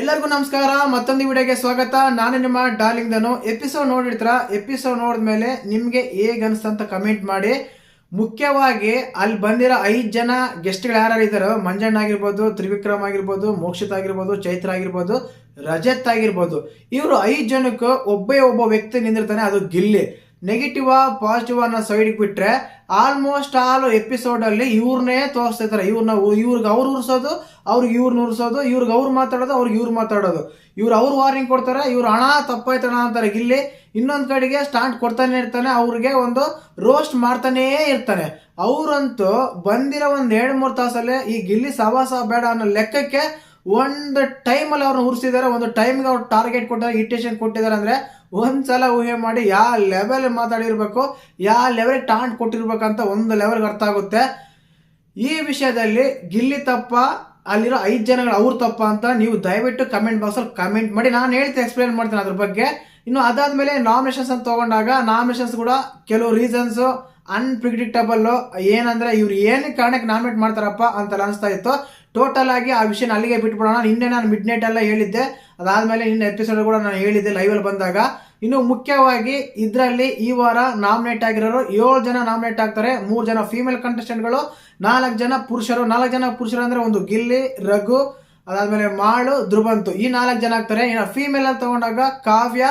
ಎಲ್ಲರಿಗೂ ನಮಸ್ಕಾರ, ಮತ್ತೊಂದು ವಿಡಿಯೋಗೆ ಸ್ವಾಗತ. ನಾನು ನಿಮ್ಮ ಡಾರ್ಲಿಂಗ್ ದನು ಎಪಿಸೋಡ್ ನೋಡಿರ್ತೀರ? ಎಪಿಸೋಡ್ ನೋಡಿದ್ಮೇಲೆ ನಿಮಗೆ ಹೇಗೆ ಅನಿಸ್ತಂತ ಕಮೆಂಟ್ ಮಾಡಿ. ಮುಖ್ಯವಾಗಿ ಅಲ್ಲಿ ಬಂದಿರೋ ಐದು ಜನ ಗೆಸ್ಟ್ಗಳು ಯಾರು ಇದ್ದಾರೋ ಮಂಜಣ್ಣ ಆಗಿರ್ಬೋದು, ತ್ರಿವಿಕ್ರಮ್ ಆಗಿರ್ಬೋದು, ಮೋಕ್ಷಿತ್ ಆಗಿರ್ಬೋದು, ಚೈತ್ರ ಆಗಿರ್ಬೋದು, ರಜತ್ ಆಗಿರ್ಬೋದು. ಇವರು ಐದು ಜನಕ್ಕೂ ಒಬ್ಬೇ ಒಬ್ಬ ವ್ಯಕ್ತಿ ನಿಂದಿರ್ತಾನೆ, ಅದು ಗಿಲ್ಲಿ. ನೆಗೆಟಿವ್ ಪಾಸಿಟಿವ್ ಅನ್ನೋ ಸೈಡ್ಗೆ ಬಿಟ್ಟರೆ ಆಲ್ಮೋಸ್ಟ್ ಆಲ್ ಎಪಿಸೋಡ್ ಅಲ್ಲಿ ಇವ್ರನ್ನೇ ತೋರಿಸ್ತಾ ಇದ್ದಾರೆ ಇವ್ರನ್ನ ಇವ್ರಿಗೆ ಅವ್ರು ಉರ್ಸೋದು, ಅವ್ರಿಗೆ ಇವ್ರನ್ನ ಉರ್ಸೋದು, ಇವ್ರಿಗೆ ಅವ್ರು ಮಾತಾಡೋದು, ಅವ್ರಿಗೆ ಇವ್ರು ಮಾತಾಡೋದು. ಇವ್ರು ಅವ್ರು ವಾರ್ನಿಂಗ್ ಕೊಡ್ತಾರೆ, ಇವ್ರು ಹಣ ತಪ್ಪಾಯ್ತಣ ಅಂತಾರೆ. ಗಿಲ್ಲಿ ಇನ್ನೊಂದು ಕಡೆಗೆ ಸ್ಟಾಂಟ್ ಕೊಡ್ತಾನೆ ಇರ್ತಾನೆ, ಅವ್ರಿಗೆ ಒಂದು ರೋಸ್ಟ್ ಮಾಡ್ತಾನೇ ಇರ್ತಾನೆ. ಅವರಂತೂ ಬಂದಿರೋ ಒಂದು ಎರಡು ಮೂರು ತಾಸಲ್ಲೇ ಈ ಗಿಲ್ಲಿ ಸವಾಸ ಬೇಡ ಅನ್ನೋ ಲೆಕ್ಕಕ್ಕೆ ಒಂದು ಟೈಮಲ್ಲಿ ಅವ್ರನ್ನ ಉರ್ಸಿದ್ದಾರೆ ಒಂದು ಟೈಮ್ಗೆ ಅವ್ರು ಟಾರ್ಗೆಟ್ ಕೊಟ್ಟಿದ್ದಾರೆ ಇಟೇಷನ್ ಕೊಟ್ಟಿದ್ದಾರೆ ಅಂದರೆ ಒಂದು ಸಲ ಊಹೆ ಮಾಡಿ ಯಾವ ಲೆವೆಲ್ ಮಾತಾಡಿರ್ಬೇಕು, ಯಾವ ಲೆವೆಲ್ ಟಾಂಟ್ ಕೊಟ್ಟಿರ್ಬೇಕಂತ ಒಂದು ಲೆವೆಲ್ಗೆ ಅರ್ಥ ಆಗುತ್ತೆ. ಈ ವಿಷಯದಲ್ಲಿ ಗಿಲ್ಲಿ ತಪ್ಪ, ಅಲ್ಲಿರೋ ಐದು ಜನಗಳು ಅವ್ರ ತಪ್ಪ ಅಂತ ನೀವು ದಯವಿಟ್ಟು ಕಮೆಂಟ್ ಬಾಕ್ಸಲ್ಲಿ ಕಮೆಂಟ್ ಮಾಡಿ. ನಾನು ಹೇಳ್ತೀನಿ ಎಕ್ಸ್ಪ್ಲೇನ್ ಮಾಡ್ತೀನಿ ಅದ್ರ ಬಗ್ಗೆ. ಇನ್ನು ಅದಾದಮೇಲೆ ನಾಮಿನೇಷನ್ಸ್ ಅಂತ ತಗೊಂಡಾಗ ನಾಮಿನೇಷನ್ಸ್ ಕೂಡ ಕೆಲವು ರೀಸನ್ಸು ಅನ್ಪ್ರಿಡಿಕ್ಟಬಲ್ ಏನಂದ್ರೆ ಇವ್ರು ಏನು ಕಾರಣಕ್ಕೆ ನಾಮಿನೇಟ್ ಮಾಡ್ತಾರಪ್ಪ ಅಂತ ಅನಿಸ್ತಾ ಇತ್ತು. ಟೋಟಲ್ ಆಗಿ ಆ ವಿಷಯನ ಅಲ್ಲಿಗೆ ಬಿಟ್ಬಿಡೋಣ. ನಿನ್ನೆ ನಾನು ಮಿಡ್ ನೈಟ್ ಎಲ್ಲ ಹೇಳಿದ್ದೆ. ಅದಾದ್ಮೇಲೆ ನಿನ್ನ ಎಪಿಸೋಡ್ ಕೂಡ ನಾನು ಹೇಳಿದ್ದೆ ಲೈವಲ್ಲಿ ಬಂದಾಗ. ಇನ್ನು ಮುಖ್ಯವಾಗಿ ಇದರಲ್ಲಿ ಈ ವಾರ ನಾಮಿನೇಟ್ ಆಗಿರೋರು ಏಳು ಜನ ನಾಮಿನೇಟ್ ಆಗ್ತಾರೆ. ಮೂರು ಜನ ಫೀಮೇಲ್ ಕಂಟೆಸ್ಟೆಂಟ್ಗಳು ನಾಲ್ಕು ಜನ ಪುರುಷರು. ನಾಲ್ಕು ಜನ ಪುರುಷರು ಅಂದ್ರೆ ಒಂದು ಗಿಲ್ಲಿ, ರಘು, ಅದಾದಮೇಲೆ ಮಾಳು, ಧ್ರುವಂತು. ಈ ನಾಲ್ಕು ಜನ ಆಗ್ತಾರೆ. ಇನ್ನು ಫೀಮೇಲ್ ಅಂತ ತಗೊಂಡಾಗ ಕಾವ್ಯ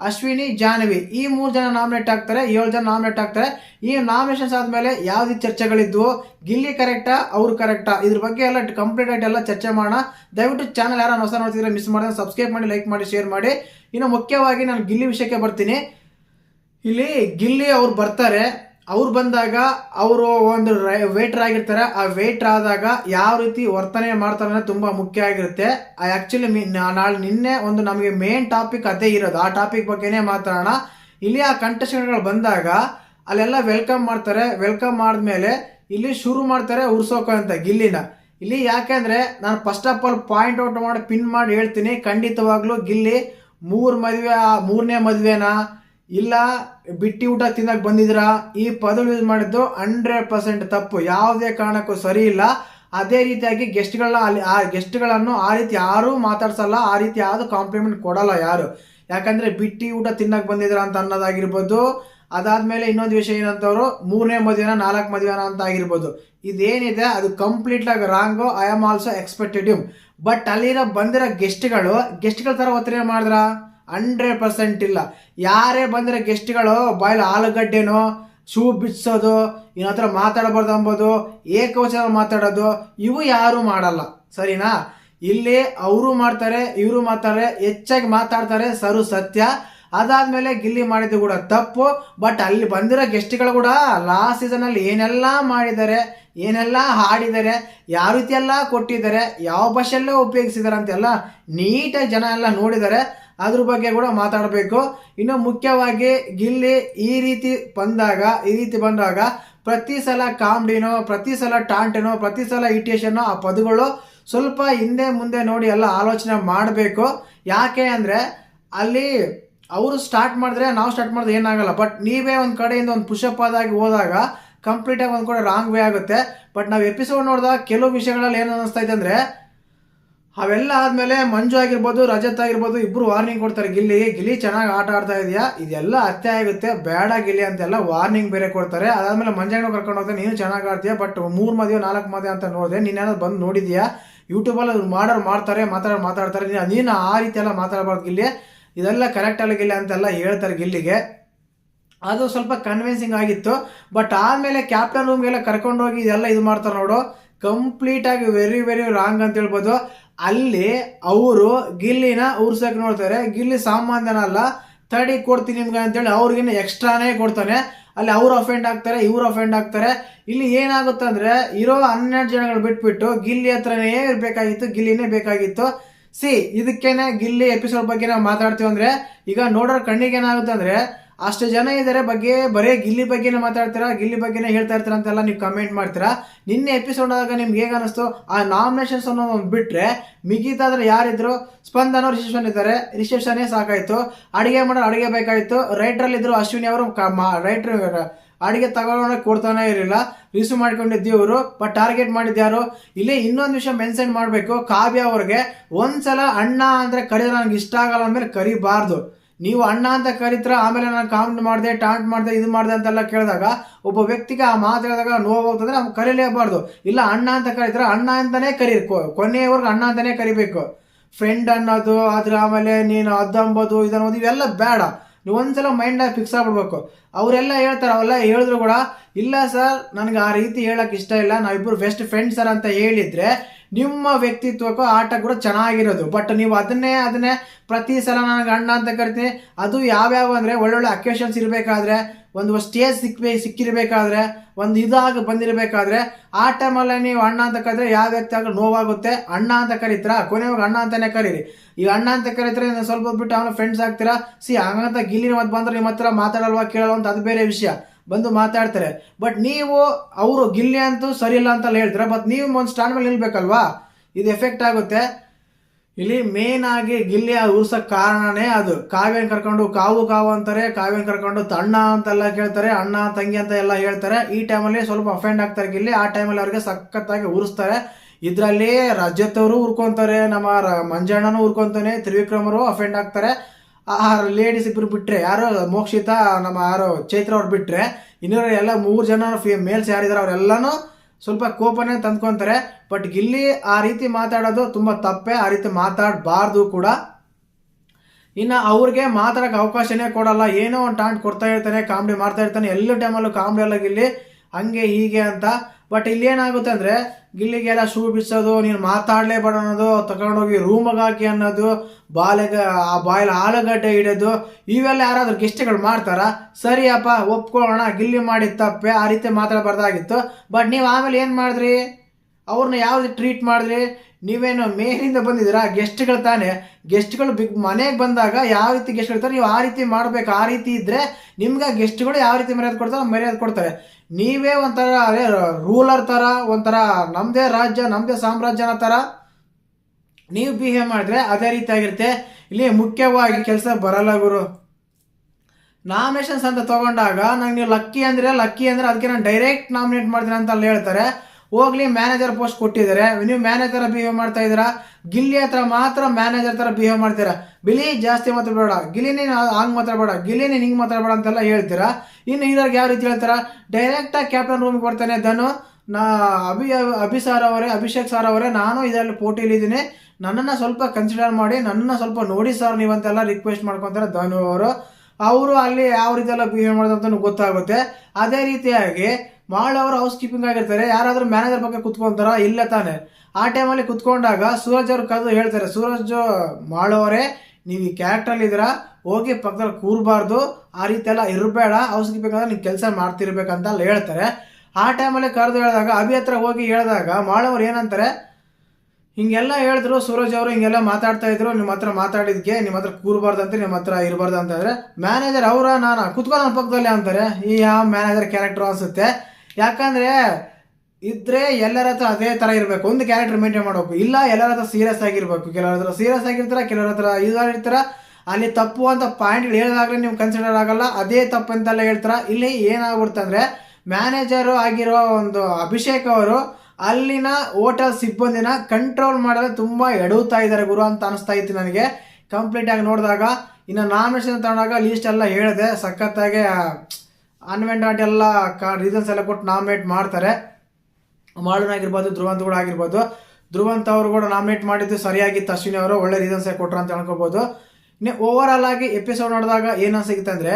ಅಶ್ವಿನಿ, ಜಾಹ್ನವಿ ಈ ಮೂರು ಜನ ನಾಮಿನೇಟ್ ಆಗ್ತಾರೆ, ಏಳು ಜನ ನಾಮಿನೇಟ್ ಆಗ್ತಾರೆ. ಈ ನಾಮಿನೇಷನ್ಸ್ ಆದ್ಮೇಲೆ ಯಾವ್ದು ಚರ್ಚೆಗಳಿದ್ವು? ಗಿಲ್ಲಿ ಕರೆಕ್ಟಾ ಅವ್ರು ಕರೆಕ್ಟಾ ಇದ್ರ ಬಗ್ಗೆ ಎಲ್ಲ ಕಂಪ್ಲೀಟ್ ಆಗಿ ಎಲ್ಲ ಚರ್ಚೆ ಮಾಡೋಣ. ದಯವಿಟ್ಟು ಚಾನಲ್ ಯಾರು ಹೊಸ ನೋಡ್ತಿದ್ರೆ ಮಿಸ್ ಮಾಡಿದ್ರೆ ಸಬ್ಸ್ಕ್ರೈಬ್ ಮಾಡಿ ಲೈಕ್ ಮಾಡಿ ಶೇರ್ ಮಾಡಿ. ಇನ್ನು ಮುಖ್ಯವಾಗಿ ನಾನು ಗಿಲ್ಲಿ ವಿಷಯಕ್ಕೆ ಬರ್ತೀನಿ. ಇಲ್ಲಿ ಗಿಲ್ಲಿ ಅವ್ರು ಬರ್ತಾರೆ. ಅವ್ರು ಬಂದಾಗ ಅವರು ಒಂದು ವೇಟರ್ ಆಗಿರ್ತಾರೆ. ಆ ವೇಟರ್ ಆದಾಗ ಯಾವ ರೀತಿ ವರ್ತನೆ ಮಾಡ್ತಾರೆ ಅನ್ನೋದು ತುಂಬ ಮುಖ್ಯ ಆಗಿರುತ್ತೆ. ಆಕ್ಚುಲಿ ನಾಳೆ ನಿನ್ನೆ ಒಂದು ನಮಗೆ ಮೇನ್ ಟಾಪಿಕ್ ಅದೇ ಇರೋದು. ಆ ಟಾಪಿಕ್ ಬಗ್ಗೆನೇ ಮಾತಾಡೋಣ. ಇಲ್ಲಿ ಆ ಕಂಟೆಸ್ಟೆಂಟ್ಗಳು ಬಂದಾಗ ಅಲ್ಲೆಲ್ಲ ವೆಲ್ಕಮ್ ಮಾಡ್ತಾರೆ. ವೆಲ್ಕಮ್ ಮಾಡಿದ್ಮೇಲೆ ಇಲ್ಲಿ ಶುರು ಮಾಡ್ತಾರೆ ಉರ್ಸೋಕೆ ಅಂತ ಗಿಲ್ಲಿನ. ಇಲ್ಲಿ ಯಾಕೆಂದ್ರೆ ನಾನು first of all point out ಮಾಡಿ ಪಿನ್ ಮಾಡಿ ಹೇಳ್ತೀನಿ. ಖಂಡಿತವಾಗ್ಲೂ ಗಿಲ್ಲಿ ಮೂರ್ ಮದುವೆ ಮೂರನೇ ಮದ್ವೆನಾ? ಇಲ್ಲ, ಬಿಟ್ಟಿ ಊಟ ತಿನ್ನಕ್ ಬಂದಿದ್ರಾ ಈ ಪದವಿ ಯೂಸ್ ಮಾಡಿದ್ದು ಹಂಡ್ರೆಡ್ ಪರ್ಸೆಂಟ್ ತಪ್ಪು. ಯಾವುದೇ ಕಾರಣಕ್ಕೂ ಸರಿ ಇಲ್ಲ. ಅದೇ ರೀತಿಯಾಗಿ ಗೆಸ್ಟ್ಗಳನ್ನ ಅಲ್ಲಿ, ಆ ಗೆಸ್ಟ್ಗಳನ್ನು ಆ ರೀತಿ ಯಾರೂ ಮಾತಾಡ್ಸಲ್ಲ, ಆ ರೀತಿ ಯಾವುದು ಕಾಂಪ್ಲಿಮೆಂಟ್ ಕೊಡಲ್ಲ ಯಾರು. ಯಾಕಂದ್ರೆ ಬಿಟ್ಟಿ ಊಟ ತಿನ್ನಕ್ ಬಂದಿದ್ರ ಅಂತ ಅನ್ನೋದಾಗಿರ್ಬೋದು, ಅದಾದ್ಮೇಲೆ ಇನ್ನೊಂದು ವಿಷಯ ಏನಂತವ್ರು, ಮೂರನೇ ಮದುವೆನ ನಾಲ್ಕು ಮದುವೆನ ಅಂತ ಆಗಿರ್ಬೋದು. ಇದೇನಿದೆ, ಅದು ಕಂಪ್ಲೀಟ್ ಆಗಿ wrong I am also expected but ಅಲ್ಲಿರೋ ಬಂದಿರೋ ಗೆಸ್ಟ್ಗಳು ಗೆಸ್ಟ್ಗಳ ತರ ಒತ್ತಡ ಮಾಡಿದ್ರ? ಹಂಡ್ರೆಡ್ ಪರ್ಸೆಂಟ್ ಇಲ್ಲ. ಯಾರೇ ಬಂದಿರೋ ಗೆಸ್ಟ್ಗಳು ಬಾಯಲ್ಲಿ ಆಲೂಗಡ್ಡೆನೋ, ಶೂ ಬಿಚ್ಚೋದು ಇನ್ನ ಹತ್ರ ಮಾತಾಡಬಾರ್ದು ಅಂಬೋದು ಏಕವಚನ ಮಾತಾಡೋದು, ಇವು ಯಾರು ಮಾಡಲ್ಲ. ಸರಿನಾ? ಇಲ್ಲಿ ಅವರು ಮಾಡ್ತಾರೆ, ಇವರು ಮಾಡ್ತಾರೆ, ಹೆಚ್ಚಾಗಿ ಮಾತಾಡ್ತಾರೆ, ಸರು ಸತ್ಯ. ಅದಾದಮೇಲೆ ಗಿಲ್ಲಿ ಮಾಡಿದ್ದು ಕೂಡ ತಪ್ಪು. ಬಟ್ ಅಲ್ಲಿ ಬಂದಿರೋ ಗೆಸ್ಟ್ಗಳು ಕೂಡ ಲಾಸ್ಟ್ ಸೀಸನಲ್ಲಿ ಏನೆಲ್ಲ ಮಾಡಿದ್ದಾರೆ, ಏನೆಲ್ಲ ಹಾಡಿದ್ದಾರೆ, ಯಾವ ರೀತಿಯೆಲ್ಲ ಕೊಟ್ಟಿದ್ದಾರೆ, ಯಾವ ಭಾಷೆಯಲ್ಲೇ ಉಪಯೋಗಿಸಿದ್ದಾರೆ ಅಂತೆಲ್ಲ ನೀಟಾಗಿ ಜನ ಎಲ್ಲ ನೋಡಿದ್ದಾರೆ. ಅದ್ರ ಬಗ್ಗೆ ಕೂಡ ಮಾತಾಡಬೇಕು. ಇನ್ನು ಮುಖ್ಯವಾಗಿ ಗಿಲ್ಲಿ ಈ ರೀತಿ ಬಂದಾಗ, ಈ ರೀತಿ ಬಂದಾಗ ಪ್ರತಿ ಸಲ ಕಾಮಿಡಿನೋ, ಪ್ರತಿ ಸಲ ಟಾಂಟೆನೋ, ಪ್ರತಿ ಸಲ ಇಟೇಷನ್ ಆ ಪದಗಳು ಸ್ವಲ್ಪ ಹಿಂದೆ ಮುಂದೆ ನೋಡಿ ಎಲ್ಲ ಆಲೋಚನೆ ಮಾಡಬೇಕು. ಯಾಕೆ ಅಂದರೆ ಅಲ್ಲಿ ಅವರು ಸ್ಟಾರ್ಟ್ ಮಾಡಿದ್ರೆ ನಾವು ಸ್ಟಾರ್ಟ್ ಮಾಡಿದ್ರೆ ಏನಾಗಲ್ಲ. ಬಟ್ ನೀವೇ ಒಂದು ಕಡೆಯಿಂದ ಒಂದು ಪುಷಪ್ ಆದಾಗಿ ಹೋದಾಗ ಕಂಪ್ಲೀಟಾಗಿ ಒಂದು ಕೂಡ ರಾಂಗ್ ವೇ ಆಗುತ್ತೆ. ಬಟ್ ನಾವು ಎಪಿಸೋಡ್ ನೋಡಿದಾಗ ಕೆಲವು ವಿಷಯಗಳಲ್ಲಿ ಏನು ಅನ್ನಿಸ್ತಾ ಇದೆ ಅಂದರೆ ಅವೆಲ್ಲ ಆದ್ಮೇಲೆ ಮಂಜು ಆಗಿರ್ಬೋದು, ರಜತ್ ಆಗಿರ್ಬೋದು, ಇಬ್ರು ವಾರ್ನಿಂಗ್ ಕೊಡ್ತಾರೆ, ಗಿಲ್ಲಿ ಗಿಲ್ಲಿ ಚೆನ್ನಾಗಿ ಆಟ ಆಡ್ತಾ ಇದೆಯಾ? ಇದೆಲ್ಲ ಅತ್ಯ ಆಗುತ್ತೆ, ಬೇಡ ಗಿಲ್ಲಿ ಅಂತೆಲ್ಲ ವಾರ್ನಿಂಗ್ ಬೇರೆ ಕೊಡ್ತಾರೆ. ಅದಾದ್ಮೇಲೆ ಮಂಜಣ್ಣ ಕರ್ಕೊಂಡು ಹೋಗ್ತಾರೆ ನೀನು ಚೆನ್ನಾಗಿ ಆಡ್ತೀಯ? ಬಟ್ ಮೂರು ಮದುವೆ ನಾಲ್ಕು ಮದುವೆ ಅಂತ ನೋಡಿದೆ ನೀನೇನಾದ್ರು ಬಂದು ನೋಡಿದ್ಯಾ? ಯೂಟ್ಯೂಬಲ್ಲಿ ಅವ್ರು ಮಾಡೋರು ಮಾಡ್ತಾರೆ, ಮಾತಾಡೋರು ಮಾತಾಡ್ತಾರೆ, ನೀನು ಆ ರೀತಿ ಎಲ್ಲ ಮಾತಾಡಬಾರ್ದು ಗಿಲ್ಲಿ. ಇದೆಲ್ಲ ಕರೆಕ್ಟ್ ಅಲ್ಲ ಗಿಲ್ಲಿ ಅಂತೆಲ್ಲ ಹೇಳ್ತಾರೆ ಗಿಲ್ಲಿಗೆ. ಅದು ಸ್ವಲ್ಪ ಕನ್ವಿನ್ಸಿಂಗ್ ಆಗಿತ್ತು. ಬಟ್ ಆದ್ಮೇಲೆ ಕ್ಯಾಪ್ಟನ್ ರೂಮ್ಗೆಲ್ಲ ಕರ್ಕೊಂಡೋಗಿ ಇದೆಲ್ಲ ಇದು ಮಾಡ್ತಾರೆ ನೋಡು. ಕಂಪ್ಲೀಟ್ ಆಗಿ ವೆರಿ ವೆರಿ ರಾಂಗ್ ಅಂತ ಹೇಳ್ಬೋದು. ಅಲ್ಲಿ ಅವರು ಗಿಲ್ಲಿನ ಉರ್ಸಕ್ ನೋಡ್ತಾರೆ. ಗಿಲ್ಲಿ ಸಾಮಾನ್ಯನಲ್ಲ. ತಡಿ ಕೊಡ್ತೀನಿ ನಿಮ್ಗೆ ಅಂತೇಳಿ ಅವ್ರಿಗಿನ್ನ ಎಕ್ಸ್ಟ್ರಾನೇ ಕೊಡ್ತಾನೆ. ಅಲ್ಲಿ ಅವ್ರು ಅಫೆಂಡ್ ಆಗ್ತಾರೆ, ಇವ್ರು ಅಫೆಂಡ್ ಆಗ್ತಾರೆ. ಇಲ್ಲಿ ಏನಾಗುತ್ತೆ ಅಂದ್ರೆ ಇರೋ ಹನ್ನೆರಡು ಜನಗಳು ಬಿಟ್ಬಿಟ್ಟು ಗಿಲ್ಲಿ ಹತ್ರನೇ ಇರ್ಬೇಕಾಗಿತ್ತು, ಗಿಲ್ಲಿನೇ ಬೇಕಾಗಿತ್ತು. ಸಿ, ಇದಕ್ಕೇನೆ ಗಿಲ್ಲಿ ಎಪಿಸೋಡ್ ಬಗ್ಗೆ ನಾವು ಮಾತಾಡ್ತೀವಿ ಅಂದ್ರೆ, ಈಗ ನೋಡೋರ ಕಣ್ಣಿಗೆ ಏನಾಗುತ್ತೆ ಅಂದ್ರೆ ಅಷ್ಟು ಜನ ಇದ್ದಾರೆ ಬಗ್ಗೆ ಬರೀ ಗಿಲ್ಲಿ ಬಗ್ಗೆನೇ ಮಾತಾಡ್ತೀರಾ, ಗಿಲ್ಲಿ ಬಗ್ಗೆನೇ ಹೇಳ್ತಾ ಇರ್ತೀರಾ ಅಂತೆಲ್ಲ ನೀವು ಕಮೆಂಟ್ ಮಾಡ್ತೀರಾ. ನಿನ್ನೆ ಎಪಿಸೋಡ್ ಆದಾಗ ನಿಮ್ಗೆ ಹೇಗೆ ಅನಿಸ್ತು? ಆ ನಾಮಿನೇಷನ್ಸ್ ಅನ್ನೋ ಬಿಟ್ಟರೆ ಮಿಗಿತಾದ್ರೆ ಯಾರಿದ್ರು ಸ್ಪಂದನ ರಿಸೆಪ್ಷನ್ ಇದ್ದಾರೆ ರಿಸೆಪ್ಷನ್ನೇ ಸಾಕಾಯಿತು. ಅಡಿಗೆ ಮಾಡೋ, ಅಡುಗೆ ಬೇಕಾಯ್ತು. ರೈಟ್ರಲ್ಲಿದ್ದರು ಅಶ್ವಿನಿ ಅವರು ರೈಟ್ರ್ ಅಡಿಗೆ ತಗೊಳ್ಳೋಣ ಕೊಡ್ತಾನೆ ಇರಲಿಲ್ಲ. ರಿಸೀವ್ ಮಾಡ್ಕೊಂಡಿದ್ದು ಇವರು ಬಟ್ ಟಾರ್ಗೆಟ್ ಮಾಡಿದ್ಯಾರು ಇಲ್ಲಿ ಇನ್ನೊಂದು ವಿಷಯ ಮೆನ್ಷನ್ ಮಾಡಬೇಕು, ಕಾವ್ಯ ಅವ್ರಿಗೆ. ಒಂದ್ಸಲ ಅಣ್ಣ ಅಂದ್ರೆ ಕರೆದ್ರೆ ನನಗೆ ಇಷ್ಟ ಆಗಲ್ಲ ಅಂದ್ಮೇಲೆ ಕರಿಬಾರ್ದು. ನೀವು ಅಣ್ಣ ಅಂತ ಕರಿತ್ರ, ಆಮೇಲೆ ನಾನು ಕಾಮೆಂಟ್ ಮಾಡಿದೆ ಟಾಂಟ್ ಮಾಡಿದೆ, ಇದು ಮಾಡಿದೆ ಅಂತೆಲ್ಲ ಕೇಳಿದಾಗ ಒಬ್ಬ ವ್ಯಕ್ತಿಗೆ ಆ ಮಾತು ಹೇಳಿದಾಗ ನೋವಾಗ್ತಂದ್ರೆ ನಾವು ಕರೀಲೇಬಾರ್ದು. ಇಲ್ಲ, ಅಣ್ಣ ಅಂತ ಕರಿತರ, ಅಣ್ಣ ಅಂತಲೇ ಕರಿ ಕೊನೆಯವರೆಗೂ ಅಣ್ಣ ಅಂತಲೇ ಕರಿಬೇಕು. ಫ್ರೆಂಡ್ ಅನ್ನೋದು, ಅದ್ರ ಆಮೇಲೆ ನೀನು ಅದಂಬೋದು ಇದನ್ನೋದು ಇವೆಲ್ಲ ಬೇಡ. ನೀವು ಒಂದ್ಸಲ ಮೈಂಡಾಗಿ ಫಿಕ್ಸ್ ಆಗ್ಬಿಡ್ಬೇಕು. ಅವರೆಲ್ಲ ಹೇಳ್ತಾರೆ, ಅವೆಲ್ಲ ಹೇಳಿದ್ರು ಕೂಡ, ಇಲ್ಲ ಸರ್ ನನಗೆ ಆ ರೀತಿ ಹೇಳೋಕೆ ಇಷ್ಟ ಇಲ್ಲ ನಾವಿಬ್ಬರು ಬೆಸ್ಟ್ ಫ್ರೆಂಡ್ ಸರ್ ಅಂತ ಹೇಳಿದ್ರೆ ನಿಮ್ಮ ವ್ಯಕ್ತಿತ್ವಕ್ಕೂ ಆಟ ಕೂಡ ಚೆನ್ನಾಗಿರೋದು. ಬಟ್ ನೀವು ಅದನ್ನೇ ಅದನ್ನೇ ಪ್ರತಿ ಸಲ ನನಗೆ ಅಣ್ಣ ಅಂತ ಕರಿತೀನಿ, ಅದು ಯಾವ್ಯಾವ ಅಂದರೆ ಒಳ್ಳೊಳ್ಳೆ ಅಕೇಶನ್ಸ್ ಇರಬೇಕಾದ್ರೆ, ಒಂದು ಸ್ಟೇಜ್ ಸಿಕ್ಬೇ ಸಿಕ್ಕಿರಬೇಕಾದ್ರೆ, ಒಂದು ಇದಾಗ ಬಂದಿರಬೇಕಾದ್ರೆ, ಆ ಟೈಮಲ್ಲಿ ನೀವು ಅಣ್ಣ ಅಂತ ಕರೆದ್ರೆ ಯಾವ ವ್ಯಕ್ತಿ ಆಗೋ ನೋವಾಗುತ್ತೆ. ಅಣ್ಣ ಅಂತ ಕರೀತೀರಾ? ಕೊನೆಯವಾಗ ಅಣ್ಣ ಅಂತಲೇ ಕರೀರಿ. ಈಗ ಅಣ್ಣ ಅಂತ ಕರೀತಾರೆ ಸ್ವಲ್ಪ ಬಿಟ್ಟು ಅವನ ಫ್ರೆಂಡ್ಸ್ ಆಗ್ತೀರಾ? ಸಿ ಹಂಗಂತ ಗಿಲ್ಲಿನ ಮತ್ತೆ ಬಂದ್ರೆ ನಿಮ್ಮ ಹತ್ರ ಮಾತಾಡಲ್ವಾ, ಕೇಳಲ್ವಾ ಅಂತ ಅದು ಬೇರೆ ವಿಷಯ. ಬಂದು ಮಾತಾಡ್ತಾರೆ. ಬಟ್ ನೀವು ಅವರು ಗಿಲ್ಲಿ ಅಂತೂ ಸರಿ ಇಲ್ಲ ಅಂತೆಲ್ಲ ಹೇಳ್ತಾರೆ? ಬಟ್ ನೀವು ಒಂದು ಸ್ಟ್ಯಾಂಡ್ ಮೇಲೆ ನಿಲ್ಬೇಕಲ್ವಾ? ಇದು ಎಫೆಕ್ಟ್ ಆಗುತ್ತೆ. ಇಲ್ಲಿ ಮೇನ್ ಆಗಿ ಗಿಲ್ಲಿ ಉರ್ಸಕ್ ಕಾರಣನೇ ಅದು. ಕಾವ್ಯನ ಕರ್ಕೊಂಡು ಕಾವು ಕಾವು ಅಂತಾರೆ, ಕಾವ್ಯನ ಕರ್ಕೊಂಡು ತಣ್ಣ ಅಂತೆಲ್ಲ ಕೇಳ್ತಾರೆ, ಅಣ್ಣ, ತಂಗಿ ಅಂತ ಎಲ್ಲ ಹೇಳ್ತಾರೆ. ಈ ಟೈಮಲ್ಲಿ ಸ್ವಲ್ಪ ಅಫೆಂಡ್ ಆಗ್ತಾರೆ ಗಿಲ್ಲಿ. ಆ ಟೈಮಲ್ಲಿ ಅವ್ರಿಗೆ ಸಖತ್ತಾಗಿ ಉರಿಸ್ತಾರೆ. ಇದರಲ್ಲಿ ರಾಜ್ಯದವರು ಉರ್ಕೊಂತಾರೆ, ನಮ್ಮ ಮಂಜಣ್ಣನೂ ಉರ್ಕೊಂತಾನೆ, ತ್ರಿವಿಕ್ರಮರು ಅಫೆಂಡ್ ಆಗ್ತಾರೆ. ಆ ಲೇಡೀಸ್ ಇಬ್ಬರು ಬಿಟ್ಟರೆ ಯಾರು ಮೋಕ್ಷಿತ, ನಮ್ಮ ಯಾರು ಚೈತ್ರ ಅವ್ರು ಬಿಟ್ಟರೆ ಇನ್ನೂ ಎಲ್ಲ ಮೂರು ಜನ ಮೇಲ್ಸ್ ಯಾರಿದಾರೆ ಅವರೆಲ್ಲನೂ ಸ್ವಲ್ಪ ಕೋಪನೇ ತಂದ್ಕೊತಾರೆ. ಬಟ್ ಇಲ್ಲಿ ಆ ರೀತಿ ಮಾತಾಡೋದು ತುಂಬ ತಪ್ಪೆ, ಆ ರೀತಿ ಮಾತಾಡಬಾರ್ದು ಕೂಡ. ಇನ್ನು ಅವ್ರಿಗೆ ಮಾತಾಡೋಕ್ಕೆ ಅವಕಾಶನೇ ಕೊಡಲ್ಲ. ಏನೋ ಒಂದು ಟಾಂಟ್ ಕೊಡ್ತಾ ಇರ್ತಾನೆ ಕಾಮಿಡಿ ಮಾಡ್ತಾ ಇರ್ತಾನೆ, ಎಲ್ಲ ಟೈಮಲ್ಲೂ ಕಾಮಿಡಿ ಅಲ್ಲಾಗಿಲ್ಲಿ ಹಂಗೆ ಹೀಗೆ ಅಂತ. ಬಟ್ ಇಲ್ಲಿ ಏನಾಗುತ್ತೆ ಅಂದರೆ, ಗಿಲ್ಲಿಗೆಲ್ಲ ಶೂ ಬಿಡಿಸೋದು ನೀನು ಮಾತಾಡಲೇಬೇಡ ಅನ್ನೋದು ತಗೊಂಡೋಗಿ ರೂಮಿಗೆ ಹಾಕಿ ಅನ್ನೋದು, ಬಾಲೆಗ, ಆ ಬಾಯಲ್ಲಿ ಆಲೂಗಡ್ಡೆ ಇಡೋದು, ಇವೆಲ್ಲ ಯಾರಾದರೂ ಗೆಸ್ಟ್ಗಳು ಮಾಡ್ತಾರಾ? ಸರಿಯಪ್ಪ ಒಪ್ಕೊಳ್ಳೋಣ, ಗಿಲ್ಲಿ ಮಾಡಿದ ತಪ್ಪೆ, ಆ ರೀತಿ ಮಾತಾಡಬಾರ್ದಾಗಿತ್ತು. ಬಟ್ ನೀವು ಆಮೇಲೆ ಏನು ಮಾಡಿದ್ರಿ? ಅವ್ರನ್ನ ಯಾವ ಟ್ರೀಟ್ ಮಾಡಿದ್ರಿ? ನೀವೇನು ಮೇಲಿಂದ ಬಂದಿದ್ದೀರಾ? ಗೆಸ್ಟ್ಗಳು ತಾನೇ. ಗೆಸ್ಟ್ಗಳು ಬಿಗ್ ಮನೆಗೆ ಬಂದಾಗ ಯಾವ ರೀತಿ ಗೆಸ್ಟ್ ಇರ್ತಾರೆ, ನೀವು ಆ ರೀತಿ ಮಾಡಬೇಕು, ಆ ರೀತಿ ಇದ್ದರೆ ನಿಮ್ಗೆ ಗೆಸ್ಟ್ಗಳು ಯಾವ ರೀತಿ ಮರ್ಯಾದೆ ಕೊಡ್ತಾರೆ ಮರ್ಯಾದೆ ಕೊಡ್ತಾರೆ. ನೀವೇ ಒಂಥರ, ಅದೇ ರೂಲರ್ ಥರ ಒಂಥರ ನಮ್ಮದೇ ರಾಜ್ಯ ನಮ್ಮದೇ ಸಾಮ್ರಾಜ್ಯನ ಥರ ನೀವು ಬಿಹೇವ್ ಮಾಡಿದ್ರೆ ಅದೇ ರೀತಿ ಆಗಿರುತ್ತೆ. ಇಲ್ಲಿ ಮುಖ್ಯವಾಗಿ ಕೆಲಸ ಬರಲ್ಲ ಗುರು. ನಾಮಿನೇಷನ್ಸ್ ಅಂತ ತಗೊಂಡಾಗ ನಂಗೆ ನೀವು ಲಕ್ಕಿ ಅಂದರೆ ಲಕ್ಕಿ ಅಂದರೆ ಅದಕ್ಕೆ ನಾನು ಡೈರೆಕ್ಟ್ ನಾಮಿನೇಟ್ ಮಾಡ್ತೀನಿ ಅಂತ ಅಲ್ಲಿ ಹೇಳ್ತಾರೆ. ಹೋಗ್ಲಿ ಮ್ಯಾನೇಜರ್ ಪೋಸ್ಟ್ ಕೊಟ್ಟಿದ್ದಾರೆ. ನೀವು ಮ್ಯಾನೇಜರ್ ಬಿಹೇವ್ ಮಾಡ್ತಾ ಇದ್ದೀರಾ? ಗಿಲ್ಲಿ ಹತ್ರ ಮಾತ್ರ ಮ್ಯಾನೇಜರ್ ಥರ ಬಿಹೇವ್ ಮಾಡ್ತೀರಾ? ಬಿಲಿ ಜಾಸ್ತಿ ಮಾತಾಡಬೇಡ ಗಿಲಿ ನೀನು ಹಂಗೆ ಮಾತಾಡಬೇಡ ಗಿಲಿ ನೀನು ಹಿಂಗೆ ಬೇಡ ಅಂತೆಲ್ಲ ಹೇಳ್ತೀರಾ? ಇನ್ನು ಇದ್ರಾಗ ಯಾವ ರೀತಿ ಹೇಳ್ತಾರ? ಡೈರೆಕ್ಟಾಗಿ ಕ್ಯಾಪ್ಟನ್ ರೂಮ್ಗೆ ಬರ್ತಾನೆ ಧನು. ನಾ ಅಭಿ ಅಭಿ ಸಾರ್ ಅವರೇ, ಅಭಿಷೇಕ್ ಸಾರ್ ಅವರೇ, ನಾನು ಇದರಲ್ಲಿ ಪೋಟಿಲಿದ್ದೀನಿ ನನ್ನನ್ನು ಸ್ವಲ್ಪ ಕನ್ಸಿಡರ್ ಮಾಡಿ, ನನ್ನನ್ನು ಸ್ವಲ್ಪ ನೋಡಿ ಸರ್ ನೀವಂತೆಲ್ಲ ರಿಕ್ವೆಸ್ಟ್ ಮಾಡ್ಕೊತಾರೆ ಧನು ಅವರು. ಅವರು ಅಲ್ಲಿ ಯಾವ ರೀತಿ ಬಿಹೇವ್ ಬಿಹೇವ್ ಮಾಡೋದಂತ ಗೊತ್ತಾಗುತ್ತೆ. ಅದೇ ರೀತಿಯಾಗಿ ಮಾಳ್ ಅವರು ಹೌಸ್ ಕೀಪಿಂಗ್ ಆಗಿರ್ತಾರೆ, ಯಾರಾದ್ರೂ ಮ್ಯಾನೇಜರ್ ಬಗ್ಗೆ ಕುತ್ಕೊಂತಾರ, ಇಲ್ಲ ತಾನೆ. ಆ ಟೈಮಲ್ಲಿ ಕುತ್ಕೊಂಡಾಗ ಸೂರಜ್ ಅವ್ರು ಕದ್ದು ಹೇಳ್ತಾರೆ, ಸೂರಜ್ ಮಾಡವರೇ ನೀವು ಈ ಕ್ಯಾರೆಕ್ಟರ್ ಇದ್ದೀರಾ? ಹೋಗಿ ಪಕ್ಕದಲ್ಲಿ ಕೂರಬಾರ್ದು. ಆ ರೀತಿ ಎಲ್ಲ ಇರಬೇಡ. ಹೌಸ್ ಕೀಪಿಂಗ್ ಅಂದ್ರೆ ನೀವು ಕೆಲಸ ಮಾಡ್ತಿರ್ಬೇಕಂತ ಅಲ್ಲಿ ಹೇಳ್ತಾರೆ. ಆ ಟೈಮಲ್ಲಿ ಕರೆದು ಹೇಳಿದಾಗ, ಅಭಿ ಹತ್ರ ಹೋಗಿ ಹೇಳಿದಾಗ ಮಾಳವ್ರು ಏನಂತಾರೆ, ಹಿಂಗೆಲ್ಲ ಹೇಳಿದ್ರು, ಸೂರಜ್ ಅವರು ಹಿಂಗೆಲ್ಲ ಮಾತಾಡ್ತಾ ಇದ್ರು, ನಿಮ್ಮ ಹತ್ರ ಮಾತಾಡಿದ್ಕೆ, ನಿಮ್ಮ ಹತ್ರ ಕೂರಬಾರ್ದಂತ ನಿಮ್ಮ ಹತ್ರ ಇರಬಾರ್ದು ಅಂತಂದ್ರೆ ಮ್ಯಾನೇಜರ್ ಅವರ ನಾನು? ಕುತ್ಕೊ ಪಕ್ಕದಲ್ಲಿ ಅಂತಾರೆ. ಈ ಯಾವ ಮ್ಯಾನೇಜರ್ ಕ್ಯಾರೆಕ್ಟರ್ ಅನ್ಸುತ್ತೆ. ಯಾಕಂದ್ರೆ ಇದ್ರೆ ಎಲ್ಲರ ಹತ್ರ ಅದೇ ತರ ಇರಬೇಕು. ಒಂದು ಕ್ಯಾರೆಕ್ಟರ್ ಮೇಂಟೈನ್ ಮಾಡಬೇಕು. ಇಲ್ಲ ಎಲ್ಲರ ಹತ್ರ ಸೀರಿಯಸ್ ಆಗಿರ್ಬೇಕು. ಕೆಲವರ ಹತ್ರ ಸೀರಿಯಸ್ ಆಗಿರ್ತಾರ, ಕೆಲವರ ಹತ್ರ ಇದಾಗಿರ್ತಾರ, ಅಲ್ಲಿ ತಪ್ಪು ಅಂತ ಪಾಯಿಂಟ್ಗಳು ಹೇಳಿದಾಗಲೇ ನೀವು ಕನ್ಸಿಡರ್ ಆಗಲ್ಲ. ಅದೇ ತಪ್ಪು ಅಂತೆಲ್ಲ ಹೇಳ್ತಾರ? ಇಲ್ಲಿ ಏನಾಗ್ಬಿಡ್ತಂದ್ರೆ ಮ್ಯಾನೇಜರು ಆಗಿರೋ ಒಂದು ಅಭಿಷೇಕ್ ಅವರು ಅಲ್ಲಿನ ಹೋಟೆಲ್ ಸಿಬ್ಬಂದಿನ ಕಂಟ್ರೋಲ್ ಮಾಡಲು ತುಂಬಾ ಎಡುತ್ತಾ ಇದ್ದಾರೆ ಗುರು ಅಂತ ಅನಿಸ್ತಾ ಇತ್ತು ನನಗೆ. ಕಂಪ್ಲೀಟ್ ಆಗಿ ನೋಡಿದಾಗ, ಇನ್ನು ನಾಮಿನೇಷನ್ ತಗೊಂಡಾಗ ಲೀಸ್ಟ್ ಎಲ್ಲ ಹೇಳಿದೆ. ಸಖತ್ತಾಗಿ ಅನ್ವೆಂಟ್ ಎಲ್ಲ ರೀಸನ್ಸ್ ಎಲ್ಲ ಕೊಟ್ಟು ನಾಮಿನೇಟ್ ಮಾಡ್ತಾರೆ. ಮಾಳುನ್ ಆಗಿರ್ಬೋದು, ಧ್ರುವಂತ್ ಕೂಡ ಆಗಿರ್ಬೋದು. ಧ್ರುವಂತ್ ಅವರು ಕೂಡ ನಾಮಿನೇಟ್ ಮಾಡಿದ್ದು ಸರಿಯಾಗಿತ್ತು. ಅಶ್ವಿನಿ ಅವರು ಒಳ್ಳೆ ರೀಸನ್ಸ್ ಕೊಟ್ರು ಅಂತ ಅನ್ಕೋಬಹುದು ಇನ್ನು ಓವರ್ ಆಲ್ ಆಗಿ ಎಪಿಸೋಡ್ ನೋಡಿದಾಗ ಏನು ಸಿಗುತ್ತೆ ಅಂದ್ರೆ,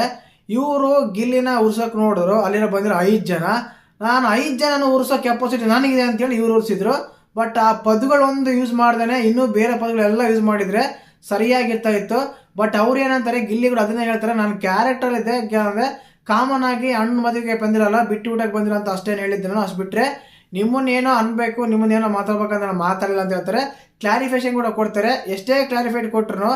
ಇವರು ಗಿಲ್ಲಿನ ಉರ್ಸೋಕೆ ನೋಡಿದ್ರು ಅಲ್ಲಿರೋ ಬಂದಿರೋ ಐದು ಜನ. ನಾನು ಐದು ಜನನ ಉರ್ಸೋ ಕೆಪಾಸಿಟಿ ನನಗಿದೆ ಅಂತೇಳಿ ಇವ್ರು ಉರ್ಸಿದ್ರು. ಬಟ್ ಆ ಪದಗಳೊಂದು ಯೂಸ್ ಮಾಡ್ದೇನೆ, ಇನ್ನೂ ಬೇರೆ ಪದಗಳೆಲ್ಲ ಯೂಸ್ ಮಾಡಿದ್ರೆ ಸರಿಯಾಗಿರ್ತಾ ಇತ್ತು. ಬಟ್ ಅವ್ರು ಏನಂತಾರೆ ಗಿಲ್ಲಿಗಳು ಅದನ್ನೇ ಹೇಳ್ತಾರೆ. ನನ್ನ ಕ್ಯಾರೆಕ್ಟರ್ ಇದೆ ಅಂದ್ರೆ ಕಾಮನ್ ಆಗಿ ಹಣ್ಣು ಮದುವೆಗೆ ಬಂದಿರಲ್ಲ, ಬಿಟ್ಟು ಊಟಕ್ಕೆ ಬಂದಿರೋ ಅಂತ ಅಷ್ಟೇನು ಹೇಳಿದ್ರು ಅಷ್ಟು ಬಿಟ್ಟರೆ ನಿಮ್ಮನ್ನೇನೋ ಅನ್ಬೇಕು, ನಿಮ್ಮನ್ನೇನೋ ಮಾತಾಡ್ಬೇಕಂದ್ರೆ ಮಾತಾಡಿಲ್ಲ ಅಂತ ಹೇಳ್ತಾರೆ. ಕ್ಲಾರಿಫಿಕೇಶನ್ ಕೂಡ ಕೊಡ್ತಾರೆ. ಎಷ್ಟೇ ಕ್ಲಾರಿಫೈಡ್ ಕೊಟ್ಟರು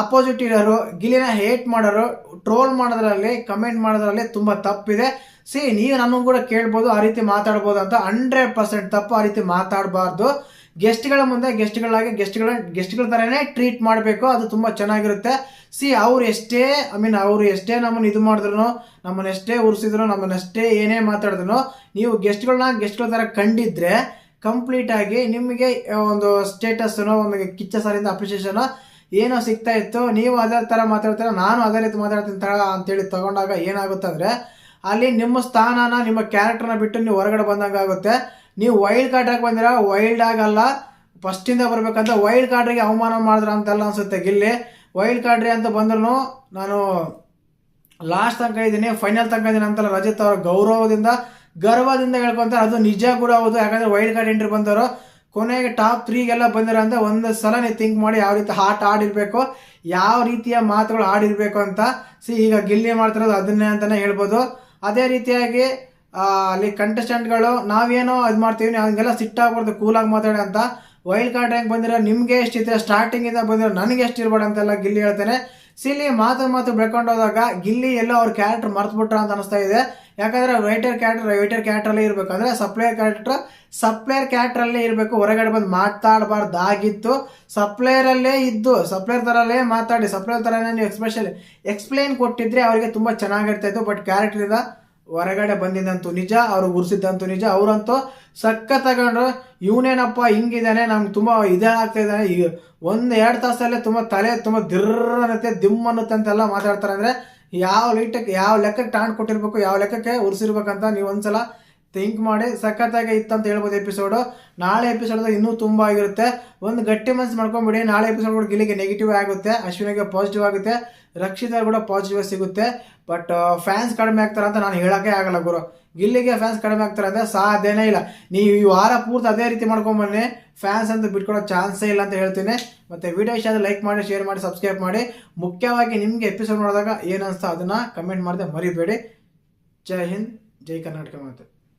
ಆಪೋಸಿಟ್ ಇರೋರು, ಗಿಲಿನ ಹೇಟ್ ಮಾಡೋರು ಟ್ರೋಲ್ ಮಾಡೋದ್ರಲ್ಲಿ ಕಮೆಂಟ್ ಮಾಡೋದ್ರಲ್ಲಿ ತುಂಬ ತಪ್ಪಿದೆ. ಸಿ ನೀವು ನನ್ನನ್ನು ಕೂಡ ಕೇಳ್ಬೋದು, ಆ ರೀತಿ ಮಾತಾಡ್ಬೋದು ಅಂತ ಹಂಡ್ರೆಡ್ ಪರ್ಸೆಂಟ್ ತಪ್ಪು, ಆ ರೀತಿ ಮಾತಾಡಬಾರ್ದು. ಗೆಸ್ಟ್ಗಳ ಮುಂದೆ ಗೆಸ್ಟ್ಗಳಾಗಿ ಗೆಸ್ಟ್ಗಳ ಗೆಸ್ಟ್ಗಳ ಥರನೇ ಟ್ರೀಟ್ ಮಾಡಬೇಕು. ಅದು ತುಂಬ ಚೆನ್ನಾಗಿರುತ್ತೆ. ಸಿ, ಅವ್ರು ಎಷ್ಟೇ ಐ ಮೀನ್ ಅವರು ಎಷ್ಟೇ ನಮ್ಮನ್ನು ಇದು ಮಾಡಿದ್ರು ನಮ್ಮನ್ನ ಎಷ್ಟೇ ಉರ್ಸಿದ್ರು ನಮ್ಮನ್ನ ಎಷ್ಟೇ ಏನೇ ಮಾತಾಡಿದ್ರು ನೀವು ಗೆಸ್ಟ್ಗಳನ್ನ ಗೆಸ್ಟ್ಗಳ ಥರ ಕಂಡಿದ್ರೆ ಕಂಪ್ಲೀಟ್ ಆಗಿ ನಿಮಗೆ ಒಂದು ಸ್ಟೇಟಸ್ಸನ್ನು ಒಂದು ಕಿಚ್ಚ ಸಾರಿಂದ ಅಪ್ರಿಷಿಯೇಷನು ಏನೋ ಸಿಗ್ತಾ ಇತ್ತು. ನೀವು ಅದೇ ಥರ ಮಾತಾಡ್ತೀರ, ನಾನು ಅದೇ ರೀತಿ ಮಾತಾಡ್ತೀನಿ ತಗ ಅಂತೇಳಿ ತಗೊಂಡಾಗ ಏನಾಗುತ್ತೆ ಅಲ್ಲಿ ನಿಮ್ಮ ಸ್ಥಾನನ, ನಿಮ್ಮ ಕ್ಯಾರೆಕ್ಟರ್ನ ಬಿಟ್ಟು ನೀವು ಹೊರಗಡೆ ಬಂದಂಗೆ ಆಗುತ್ತೆ ನೀವು ವೈಲ್ಡ್ ಕಾರ್ಡ್ರಾಗಿ ಬಂದಿರ? ವೈಲ್ಡ್ ಆಗಲ್ಲ. ಫಸ್ಟಿಂದ ಬರಬೇಕಂತ ವೈಲ್ಡ್ ಕಾರ್ಡ್ರಿಗೆ ಅವಮಾನ ಮಾಡಿದ್ರ ಅಂತೆಲ್ಲ ಅನ್ಸುತ್ತೆ ಗಿಲ್ಲಿ. ವೈಲ್ಡ್ ಕಾರ್ಡ್ರಿ ಅಂತ ಬಂದ್ರು ನಾನು ಲಾಸ್ಟ್ ತನಕ ಇದ್ದೀನಿ ಫೈನಲ್ ತನಕ ಇದ್ದೀನಿ ಅಂತಲ್ಲ ರಜತ್ ಅವರ ಗೌರವದಿಂದ, ಗರ್ವದಿಂದ ಹೇಳ್ಕೊಂತಾರೆ. ಅದು ನಿಜ ಕೂಡ ಹೌದು. ಯಾಕಂದರೆ ವೈಲ್ಡ್ ಕಾರ್ಡ್ ಎಂಟ್ರಿ ಬಂದವರು ಕೊನೆಗೆ ಟಾಪ್ ತ್ರೀಗೆಲ್ಲ ಬಂದಿರೋ ಅಂತ ಒಂದು ಸಲ ನೀವು ಥಿಂಕ್ ಮಾಡಿ ಯಾವ ರೀತಿ ಹಾಟ್ ಆಡಿರ್ಬೇಕು, ಯಾವ ರೀತಿಯ ಮಾತುಗಳು ಆಡಿರ್ಬೇಕು ಅಂತ. ಸಿ ಈಗ ಗಿಲ್ಲಿ ಮಾಡ್ತಿರೋದು ಅದನ್ನೇ ಅಂತಲೇ ಹೇಳ್ಬೋದು. ಅದೇ ರೀತಿಯಾಗಿ ಅಲ್ಲಿ ಕಂಟೆಸ್ಟೆಂಟ್ಗಳು ನಾವೇನೋ ಇದು ಮಾಡ್ತೀವಿ, ಹಂಗೆಲ್ಲ ಸಿಟ್ಟಾಗ್ಬಾರ್ದು, ಕೂಲಾಗಿ ಮಾತಾಡಿ ಅಂತ. ವೈಲ್ಡ್ ಕಾರ್ಡ್ ಹೆಂಗೆ ಬಂದಿರೋ ನಿಮಗೆ ಎಷ್ಟಿದೆ ಸ್ಟಾರ್ಟಿಂಗಿಂದ ಬಂದಿರೋ ನನಗೆ ಎಷ್ಟು ಇರ್ಬೋದು ಅಂತೆಲ್ಲ ಗಿಲ್ಲಿ ಹೇಳ್ತಾನೆ. ಸಿಲಿ ಮಾತು ಮಾತು ಬೆಳ್ಕೊಂಡು ಹೋದಾಗ ಗಿಲ್ಲಿ ಎಲ್ಲೋ ಅವ್ರ ಕ್ಯಾರೆಕ್ಟರ್ ಮರ್ತ್ಬಿಟ್ರ ಅಂತ ಅನಿಸ್ತಾ ಇದೆ. ಯಾಕಂದರೆ ರೈಟರ್ ಕ್ಯಾರೆಕ್ಟರ್ ರೈಟರ್ ಕ್ಯಾರೆಕ್ಟ್ರಲ್ಲೇ ಇರಬೇಕು. ಅಂದರೆ ಸಪ್ಲೈಯರ್ ಕ್ಯಾರೆಕ್ಟರ್ ಸಪ್ಲೈಯರ್ ಕ್ಯಾರೆಕ್ಟರಲ್ಲೇ ಇರಬೇಕು. ಹೊರಗಡೆ ಬಂದು ಮಾತಾಡಬಾರ್ದಾಗಿತ್ತು ಸಪ್ಲೈಯರಲ್ಲೇ ಇದ್ದು ಸಪ್ಲೈಯರ್ ಥರಲ್ಲೇ ಮಾತಾಡಿ ಸಪ್ಲೈಯರ್ ಥರನೇ ನೀವು ಎಕ್ಸ್ಪೆಷಲಿ ಎಕ್ಸ್ಪ್ಲೇನ್ ಕೊಟ್ಟಿದ್ರೆ ಅವರಿಗೆ ತುಂಬ ಚೆನ್ನಾಗಿರ್ತಾಯಿತ್ತು ಬಟ್ ಕ್ಯಾರೆಕ್ಟರಿಂದ ಹೊರಗಡೆ ಬಂದಿದ್ದಂತೂ ನಿಜ, ಅವ್ರು ಉರ್ಸಿದ್ದಂತೂ ನಿಜ, ಅವರಂತೂ ಸಕ್ಕ ತಗೊಂಡ್ರು. ಇವನೇನಪ್ಪ ಹಿಂಗಿದ್ದಾನೆ ನಮ್ಗೆ ತುಂಬ ಇದೇ ಆಗ್ತಾ ಇದ್ದಾನೆ ಈ ಒಂದು ಎರಡು ತಾಸಲ್ಲೇ ತುಂಬ ತಲೆ ತುಂಬ ದಿರ್ರ ಅನ್ನತ್ತೆ ದಿಮ್ ಅನ್ನುತ್ತೆ ಅಂತೆಲ್ಲ ಮಾತಾಡ್ತಾರೆ. ಅಂದರೆ ಯಾವ ಲೈಟಕ್ಕೆ, ಯಾವ ಲೆಕ್ಕಕ್ಕೆ ಟಾಣ್ ಕೊಟ್ಟಿರ್ಬೇಕು, ಯಾವ ಲೆಕ್ಕಕ್ಕೆ ಉರ್ಸಿರ್ಬೇಕಂತ ನೀವು ಒಂದ್ಸಲ ಥಿಂಕ್ ಮಾಡಿ ಸಖತ್ತಾಗಿ ಇತ್ತಂತ ಹೇಳ್ಬೋದು ಎಪಿಸೋಡು ನಾಳೆ ಎಪಿಸೋಡ್ ಇನ್ನೂ ತುಂಬ ಆಗಿರುತ್ತೆ. ಒಂದು ಗಟ್ಟಿ ಮನಸ್ಸು ಮಾಡ್ಕೊಂಬಿಡಿ. ನಾಳೆ ಎಪಿಸೋಡ್ ಕೂಡ ಗಿಲ್ಲಿಗೆ ನೆಗೆಟಿವ್ ಆಗುತ್ತೆ. ಅಶ್ವಿನಿಗೆ ಪಾಸಿಟಿವ್ ಆಗುತ್ತೆ. ರಕ್ಷಿತಾ ಕೂಡ ಪಾಸಿಟಿವ್ ಸಿಗುತ್ತೆ. ಬಟ್ ಫ್ಯಾನ್ಸ್ ಕಡಿಮೆ ಆಗ್ತಾರೆ ಅಂತ ನಾನು ಹೇಳೋಕ್ಕೆ ಆಗಲ್ಲ ಗುರು. ಗಿಲ್ಲಿಗೆ ಫ್ಯಾನ್ಸ್ ಕಡಿಮೆ ಆಗ್ತಾರೆ ಅಂದರೆ ಸಾಧ್ಯನೇ ಇಲ್ಲ. ನೀವು ಈ ವಾರ ಪೂರ್ತಿ ಅದೇ ರೀತಿ ಮಾಡ್ಕೊಂಬನ್ನಿ. ಫ್ಯಾನ್ಸ್ ಅಂತ ಬಿಟ್ಕೊಡೋ ಚಾನ್ಸೇ ಇಲ್ಲ ಅಂತ ಹೇಳ್ತೀನಿ. ಮತ್ತು ವಿಡಿಯೋ ಇಷ್ಟ ಆದರೆ ಲೈಕ್ ಮಾಡಿ ಶೇರ್ ಮಾಡಿ ಸಬ್ಸ್ಕ್ರೈಬ್ ಮಾಡಿ. ಮುಖ್ಯವಾಗಿ ನಿಮಗೆ ಎಪಿಸೋಡ್ ನೋಡಿದಾಗ ಏನು ಅನಿಸ್ತಾ ಅದನ್ನು ಕಮೆಂಟ್ ಮಾಡಿದೆ ಮರಿಬೇಡಿ. ಜೈ ಹಿಂದ್, ಜೈ ಕರ್ನಾಟಕ ಮಾತು.